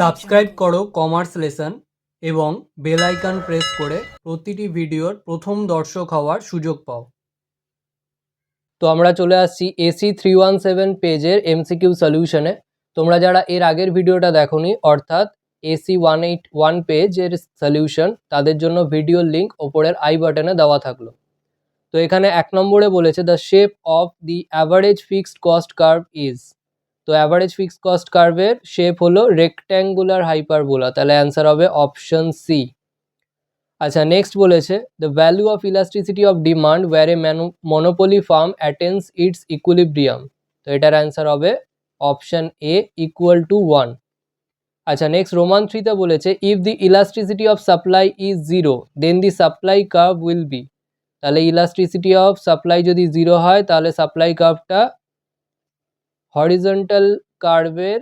Subscribe করো commerce lesson এবং bell icon press করে প্রতিটি ভিডিওর প্রথম দর্শক হওয়ার সুযোগ পাও। তো আমরা চলে আসছি এসি থ্রি ওয়ান সেভেন পেজের এমসিকিউ সলিউশনে তোমরা যারা এর আগের ভিডিওটা দেখোনি অর্থাৎ এসি ওয়ান এইট ওয়ান পেজের সলিউশন তাদের জন্য ভিডিও লিঙ্ক ওপরের আই বাটনে দেওয়া থাকল। তো এখানে এক নম্বরে বলেছে the shape of the average fixed cost curve is তো অ্যাভারেজ ফিক্সড কস্ট কার্ভের শেপ হলো রেক্ট্যাঙ্গুলার হাইপারবোলা তাহলে অ্যান্সার হবে অপশন সি আচ্ছা নেক্সট বলেছে the value of elasticity of demand where a monopoly firm attains its equilibrium তো এটার answer হবে option A equal to one আচ্ছা নেক্সট রোমান থ্রিতে বলেছে if the elasticity of supply is zero then the supply curve will be তাহলে elasticity of supply যদি zero হয়, তাহলে সাপ্লাই কার্ভটা হরিজন্টাল কার্ভের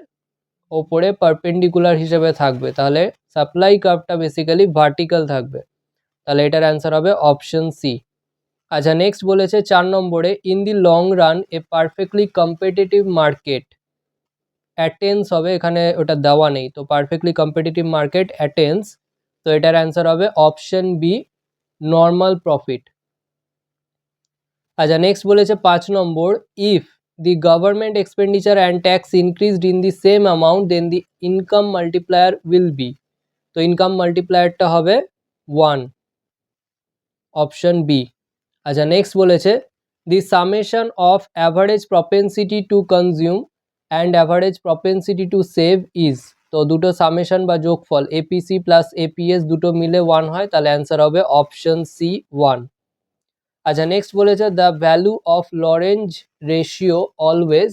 ওপরে পারপেন্ডিকুলার হিসেবে থাকবে। তাহলে সাপ্লাই কার্ভটা বেসিক্যালি ভার্টিক্যাল থাকবে। তাহলে এটার অ্যান্সার হবে অপশন সি আচ্ছা নেক্সট বলেছে চার নম্বরে in the long run a perfectly competitive market attains হবে, এখানে ওটা দেওয়া নেই। তো পারফেক্টলি কম্পিটিটিভ মার্কেট অ্যাটেন্স তো এটার অ্যান্সার হবে অপশন বি নর্মাল প্রফিট আচ্ছা নেক্সট বলেছে পাঁচ নম্বর if the government expenditure and tax increased in the same amount then the income multiplier will be তো ইনকাম মাল্টিপ্লায়ারটা হবে ওয়ান অপশন বি আচ্ছা নেক্সট বলেছে the summation of average propensity to consume and average propensity to save is তো দুটো summation বা যোগফল APC plus APS দুটো মিলে ওয়ান হয়, তাহলে অ্যান্সার হবে অপশন সি ওয়ান আচ্ছা নেক্সট বলেছে the value of Lorenz ratio always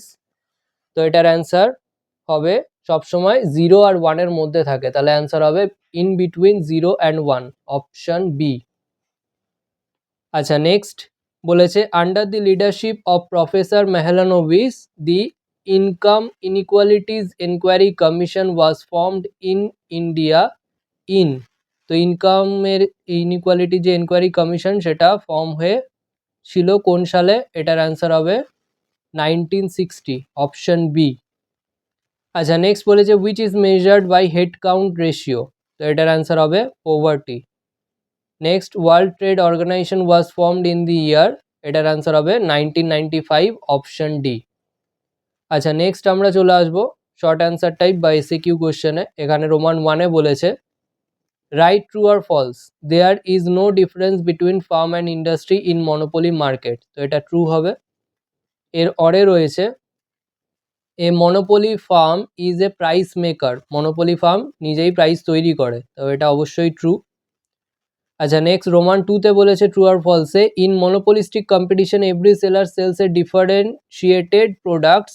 তো এটার অ্যান্সার হবে সবসময় জিরো আর ওয়ানের মধ্যে থাকে। তাহলে অ্যান্সার হবে in between zero and one option B আচ্ছা নেক্সট বলেছে under the leadership of professor Mahalanobis the income inequalities enquiry commission was formed in India in তো ইনকামের ইনইকুয়ালিটি যে এনকোয়ারি কমিশন সেটা ফর্ম হয়ে ছিল কোন সালে? এটার অ্যান্সার হবে নাইনটিন সিক্সটি অপশন বি আচ্ছা নেক্সট বলেছে which is measured by head count ratio তো এটার অ্যান্সার হবে poverty next world trade organisation was formed in the year এটার অ্যান্সার হবে nineteen ninety five option D আচ্ছা নেক্সট আমরা চলে আসব শর্ট অ্যান্সার টাইপ বা এসে কিউ কোশ্চেনে এখানে রোমান ওয়ানে বলেছে right true R false there is no difference between firm and industry in monopoly market তো এটা ট্রু হবে। এর অরে রয়েছে, a monopoly firm is a price maker monopoly firm নিজেই প্রাইস তৈরি করে, তো এটা অবশ্যই ট্রু আচ্ছা নেক্সট রোমান টুতে বলেছে ট্রু আর ফলসে in monopolistic competition every seller sells a differentiated products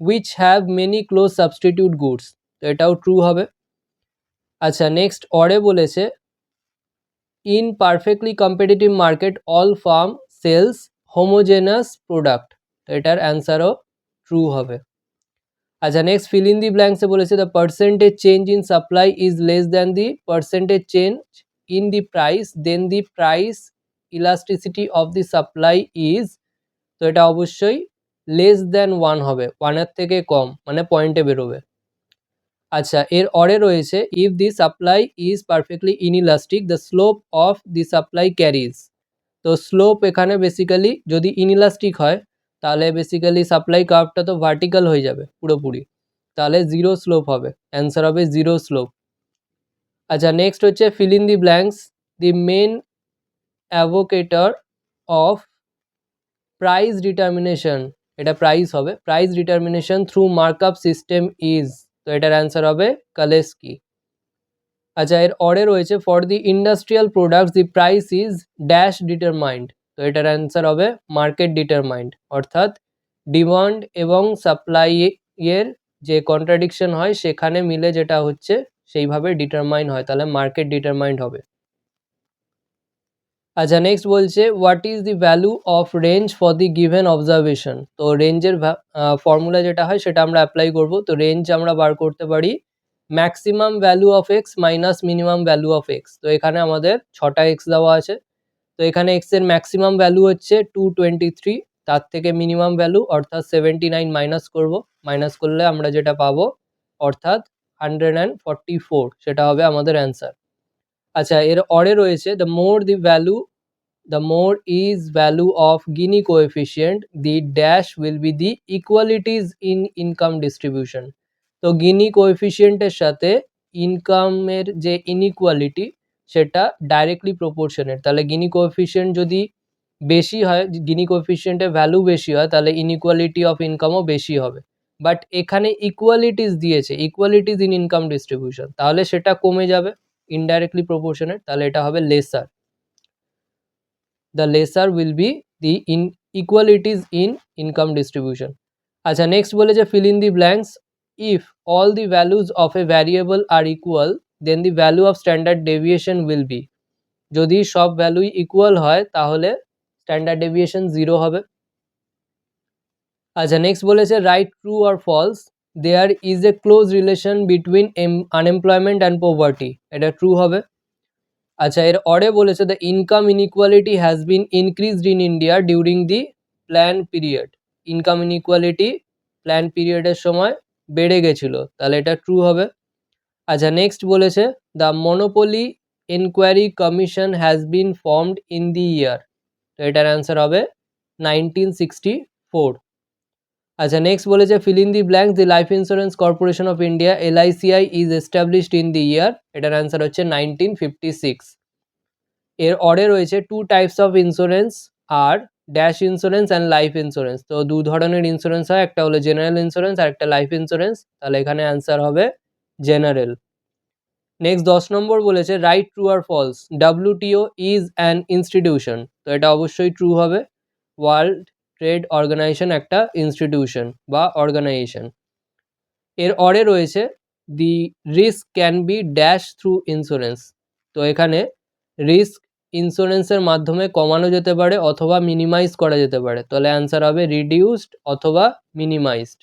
which have many close substitute goods তো এটাও ট্রু হবে। আচ্ছা নেক্সট অরে বলেছে in perfectly competitive market all firm sells homogenous product এটার অ্যান্সারও ট্রু হবে। আচ্ছা নেক্সট ফিল ইন দি ব্ল্যাঙ্কসে বলেছে the percentage change in supply is less than the percentage change in the price then the price elasticity of the supply is তো এটা অবশ্যই less than one হবে ওয়ানের থেকে কম মানে পয়েন্টে বেরোবে। আচ্ছা এর অরে রয়েছে if the supply is perfectly inelastic the slope of the supply carriage তো স্লোপ এখানে বেসিক্যালি যদি ইনইলাস্টিক হয়, তাহলে বেসিক্যালি সাপ্লাই কার্ভটা তো ভার্টিক্যাল হয়ে যাবে পুরোপুরি। তাহলে জিরো স্লোপ হবে। অ্যান্সার হবে জিরো স্লোপ আচ্ছা নেক্সট হচ্ছে fill in the blanks the main advocator of price determination এটা প্রাইস হবে। Price determination through markup system is তো এটার অ্যান্সার হবে কালেস্কি আচ্ছা এর অরে রয়েছে for the industrial products the price is dash determined তো এটার অ্যান্সার হবে মার্কেট ডিটারমাইন্ড অর্থাৎ ডিমান্ড এবং সাপ্লাই এর যে কন্ট্রাডিকশন হয়, সেখানে মিলে যেটা হচ্ছে, সেইভাবে ডিটারমাইন হয়। তাহলে মার্কেট ডিটারমাইন্ড হবে। আচ্ছা নেক্সট বলছে what is the value of range for the given observation তো রেঞ্জের ফর্মুলা যেটা হয় সেটা আমরা অ্যাপ্লাই করব। তো রেঞ্জ আমরা বার করতে পারি maximum value of X minus minimum value of X তো এখানে আমাদের ছটা এক্স দেওয়া আছে। তো এখানে এক্সের ম্যাক্সিমাম ভ্যালু হচ্ছে টু টোয়েন্টি থ্রি তার থেকে মিনিমাম ভ্যালু অর্থাৎ সেভেন্টি নাইন মাইনাস করব। মাইনাস করলে আমরা যেটা পাবো, অর্থাৎ হান্ড্রেড অ্যান্ড ফর্টি ফোর সেটা হবে আমাদের অ্যান্সার আচ্ছা এর অরে রয়েছে the more the value the more is value of Gini coefficient the dash will be the equalities in income distribution তো গিনি কোএফিসিয়েন্টের সাথে ইনকামের যে ইনইকুয়ালিটি সেটা ডাইরেক্টলি প্রপোর্শনের তাহলে গিনি কোএফিসিয়েন্ট যদি বেশি হয় গিনি কোএফিসিয়েন্টের ভ্যালু বেশি হয়, তাহলে ইনইকুয়ালিটি অফ ইনকামও বেশি হবে। বাট এখানে ইকুয়ালিটিস দিয়েছে ইকুয়ালিটিস ইন ইনকাম ডিস্ট্রিবিউশন তাহলে সেটা কমে যাবে। ইনডাইরেক্টলি প্রপোর্শনের তাহলে এটা হবে lesser the lesser will be the inequalities in income distribution আচ্ছা নেক্সট বলেছে fill in the blanks if all the values of a variable are equal then the value of standard deviation will be যদি সব ভ্যালুই equal হয়, তাহলে standard deviation zero হবে। আচ্ছা next বলেছে right true R false there is a close relation between M unemployment and poverty এটা true হবে? আচ্ছা এর অরে বলেছে the income inequality has been increased in India during the plan period income inequality plan পিরিয়ডের সময় বেড়ে গেছিল। তাহলে এটা ট্রু হবে? আচ্ছা নেক্সট বলেছে the monopoly enquiry commission has been formed in the year তো এটার অ্যান্সার হবে নাইনটিন সিক্সটি ফোর আচ্ছা নেক্সট বলেছে fill in the blank the life insurance corporation of India LICI is established in the year এটার answer হচ্ছে nineteen fifty six এর অরে রয়েছে two types of insurance are dash insurance and life insurance তো দু ধরনের insurance হয়, একটা হলো জেনারেল ইন্স্যুরেন্স আর একটা লাইফ ইন্স্যুরেন্স তাহলে এখানে অ্যান্সার হবে জেনারেল নেক্সট দশ নম্বর বলেছে right true R false WTO is an institution তো এটা অবশ্যই ট্রু হবে। ওয়ার্ল্ড ট্রেড অর্গানাইজেশন একটা ইনস্টিটিউশন বা অর্গানাইজেশন। এর অরে রয়েছে the risk can be dash through insurance. তো এখানে রিস্ক ইন্স্যুরেন্সের মাধ্যমে কমানো যেতে পারে অথবা মিনিমাইজ করা যেতে পারে। তাহলে অ্যান্সার হবে রিডিউসড অথবা মিনিমাইজড।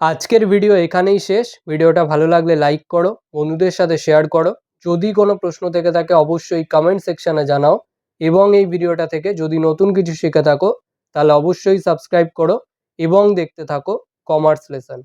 আজকের ভিডিও এখানেই শেষ। ভিডিওটা ভালো লাগলে লাইক করো, বন্ধুদের সাথে শেয়ার করো। যদি কোনো প্রশ্ন থেকে থাকে অবশ্যই কমেন্ট সেকশানে জানাও। এবং এই ভিডিওটা থেকে যদি নতুন কিছু শিখে থাকো, তাহলে অবশ্যই সাবস্ক্রাইব করো এবং দেখতে থাকো কমার্স লেসন